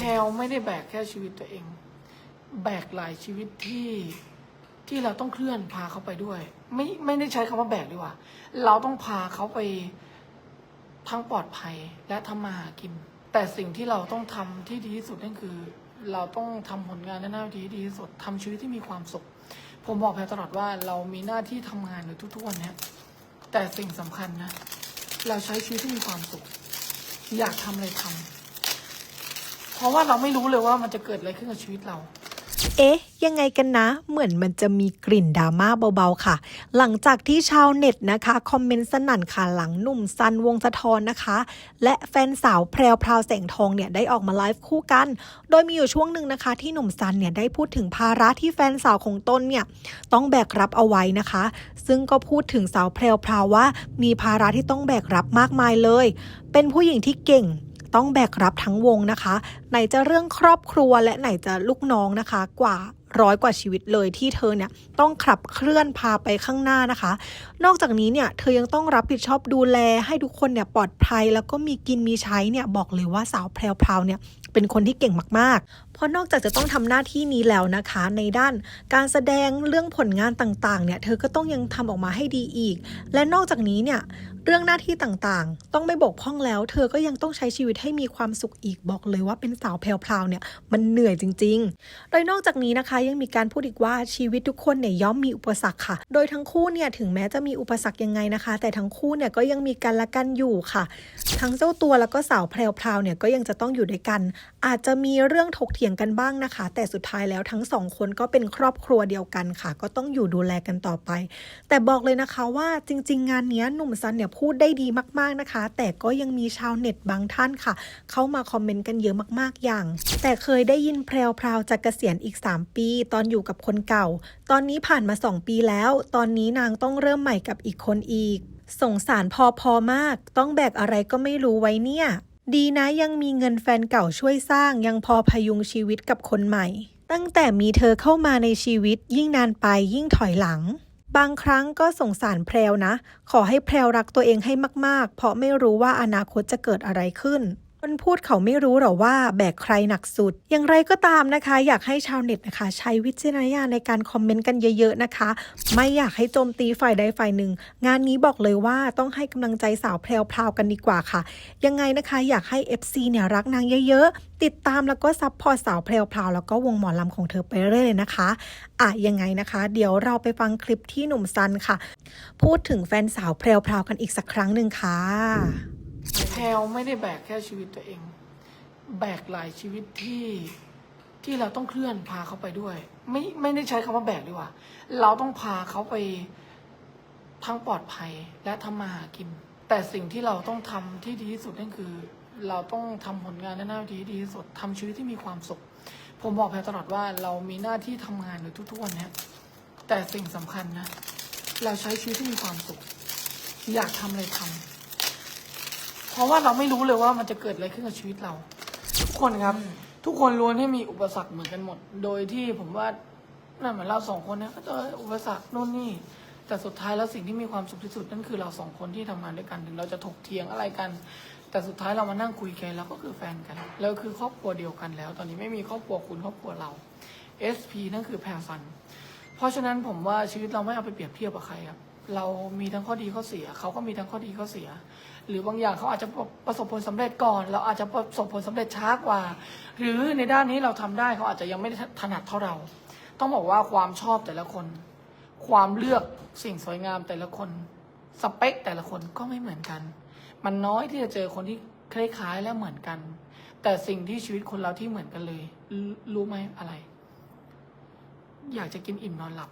แพลไม่ได้แบกแค่ชีวิตตัวเอง แบกหลายชีวิตที่ที่เราต้องเคลื่อนพาเขาไปด้วย ไม่ไม่ได้ใช้คำว่าแบกดีกว่า เราต้องพาเขาไปทั้งปลอดภัยและทำมาหากิน แต่สิ่งที่เราต้องทำที่ดีที่สุดนั่นคือ เราต้องทำผลงานในหน้าที่ดีที่สุดทำชีวิตที่มีความสุข ผมบอกแพลตลอดว่าเรามีหน้าที่ทำงานในทุกๆวันนี้แต่สิ่งสำคัญนะ เราใช้ชีวิตที่มีความสุข อยากทำอะไรทำ เพราะว่าเราไม่รู้เลยว่ามันจะเกิดอะไรขึ้นกับชีวิตเรา เอ๊ะ ยังไงกันนะ เหมือนมันจะมีกลิ่นดราม่าเบาๆค่ะ หลังจากที่ชาวเน็ตนะคะ คอมเมนต์สนั่นค่ะหลังหนุ่มซันวงสะทอนนะคะ และแฟนสาวแพรวพราวแสงทองเนี่ยได้ออกมาไลฟ์คู่กัน โดยมีอยู่ช่วงหนึ่งนะคะ ที่หนุ่มซันเนี่ยได้พูดถึงภาระที่แฟนสาวของตนเนี่ยต้องแบกรับเอาไว้นะคะ ซึ่งก็พูดถึงสาวแพรวพราวว่า มีภาระที่ต้องแบกรับมากมายเลย เป็นผู้หญิงที่เก่ง ต้องแบกรับทั้งวงนะคะ ไหนจะเรื่องครอบครัวและไหนจะลูกน้องนะคะ กว่า ร้อยกว่าชีวิตเลยที่เธอเนี่ยต้องขับเคลื่อนพาไปข้างหน้านะคะ นอกจากนี้เนี่ยเธอยังต้องรับผิดชอบดูแลให้ทุกคนเนี่ยปลอดภัย แล้วก็มีกินมีใช้เนี่ยบอกเลยว่าสาวแพรวๆเนี่ยเป็นคนที่เก่งมากๆ เพราะนอกจากจะต้องทำหน้าที่นี้แล้วนะคะ ในด้านการแสดงเรื่องผลงานต่างๆ เนี่ยเธอก็ต้องยังทำออกมาให้ดีอีก และนอกจากนี้เนี่ยเรื่องหน้าที่ต่างๆ ต้องไม่บกพร่องแล้ว เธอก็ยังต้องใช้ชีวิตให้มีความสุขอีกบอกเลยว่าเป็นสาวแพรวๆเนี่ยมันเหนื่อยจริงๆ โดยนอกจากนี้นะคะยังมีการพูดอีกว่าชีวิตทุกคนเนี่ยย่อมมีอุปสรรคค่ะ โดยทั้งคู่เนี่ยถึงแม้จะมีอุปสรรคยังไงนะคะ แต่ทั้งคู่เนี่ยก็ยังมีกันและกันอยู่ค่ะ ทั้งเจ้าตัวแล้วก็สาวแพรวๆเนี่ยก็ยังจะต้องอยู่ด้วยกัน อาจจะมีเรื่องถกเถียงกันบ้างนะคะ แต่สุดท้ายแล้วทั้งสองคนก็เป็นครอบครัวเดียวกันค่ะ ก็ต้องอยู่ดูแลกันต่อไป แต่บอกเลยนะคะว่าจริง ๆ งานเนี้ยหนุ่มซันเนี่ยพูดได้ดีมากๆนะคะ แต่ก็ยังมีชาวเน็ตบางท่านค่ะ เข้ามาคอมเมนต์กันเยอะมากๆอย่าง แต่เคยได้ยินแพรวๆจะเกษียณอีก 3 ปีตอนอยู่กับคนเก่า ตอนนี้ผ่านมา2ปีแล้ว ตอนนี้นางต้องเริ่มใหม่กับอีกคนอีก สงสารพอพอมาก ต้องแบกอะไรก็ไม่รู้ไว้เนี่ย ดีนะยังมีเงินแฟนเก่าช่วยสร้างยังพอพยุงชีวิตกับคนใหม่ ตั้งแต่มีเธอเข้ามาในชีวิตยิ่งนานไปยิ่งถอยหลังบางครั้งก็สงสารแพรวนะ ขอให้แพรวรักตัวเองให้มาก ๆ เพราะไม่รู้ว่าอนาคตจะเกิดอะไรขึ้น คนพูดเขาไม่รู้หรอว่าแบกใครหนักสุด อย่างไรก็ตามนะคะ อยากให้ชาวเน็ตนะคะ ใช้วิจารณญาณในการคอมเมนต์กันเยอะ ๆนะคะ ไม่อยากให้โจมตีฝ่ายใดฝ่ายหนึ่ง งานนี้บอกเลยว่าต้องให้กำลังใจสาวแพรวๆกันดีกว่าค่ะ ยังไงนะคะอยากให้ FC เนี่ยรักนางเยอะๆ ติดตามแล้วก็ซัพพอร์ตสาวแพรวๆแล้วก็วงหมอลำของเธอไปเรื่อยเลยนะคะอะยังไงนะคะ เดี๋ยวเราไปฟังคลิปที่หนุ่มซันค่ะ พูดถึงแฟนสาวแพรวๆกันอีกสักครั้งหนึ่งค่ะ แพลวไม่ได้แบกแค่ชีวิตตัวเอง แบกหลายชีวิตที่ที่เราต้องเคลื่อนพาเขาไปด้วย ไม่ไม่ได้ใช้คำว่าแบกดีกว่า เราต้องพาเขาไปทั้งปลอดภัยและทำมาหากิน แต่สิ่งที่เราต้องทำที่ดีที่สุดนั่นคือ เราต้องทำผลงานในหน้าที่ที่ดีที่สุดทำชีวิตที่มีความสุข ผมบอกแพลวตลอดว่าเรามีหน้าที่ทำงานในทุกๆวันนี้แต่สิ่งสำคัญนะ เราใช้ชีวิตที่มีความสุข อยากทำอะไรทำเพ ราะว่าเราไม่รู้เลยว่ามันจะเกิดอะไรขึ้นกับชีวิตเรา ทุกคนครับ ทุกคนล้วนให้มีอุปสรรคเหมือนกันหมด โดยที่ผมว่านั่นเหมือนเราสองคนเนี่ยก็เจออุปสรรคนู่นนี่ แต่สุดท้ายแล้วสิ่งที่มีความสุขที่สุดนั่นคือเราสองคนที่ทำงานด้วยกันถึงเราจะถกเถียงอะไรกัน แต่สุดท้ายเรามานั่งคุยกันแล้วก็คือแฟนกันแล้วคือครอบครัวเดียวกันแล้ว ตอนนี้ไม่มีครอบครัวคุณครอบครัวเรา SP นั่นคือแพรซันเพราะฉะนั้นผมว่าชีวิตเราไม่เอาไปเปรียบเทียบกับใครครับ เรามีทั้งข้อดีข้อเสีย เขาก็มีทั้งข้อดีข้อเสีย หรือบางอย่างเขาอาจจะประสบผลสำเร็จก่อน เราอาจจะประสบผลสำเร็จช้ากว่า หรือในด้านนี้เราทำได้เขาอาจจะยังไม่ถนัดเท่าเรา ต้องบอกว่าความชอบแต่ละคน ความเลือกสิ่งสวยงามแต่ละคน สเปคแต่ละคนก็ไม่เหมือนกัน มันน้อยที่จะเจอคนที่คล้ายๆและเหมือนกัน แต่สิ่งที่ชีวิตคนเราที่เหมือนกันเลย รู้ไหมอะไร อยากจะกินอิ่มนอนหลับ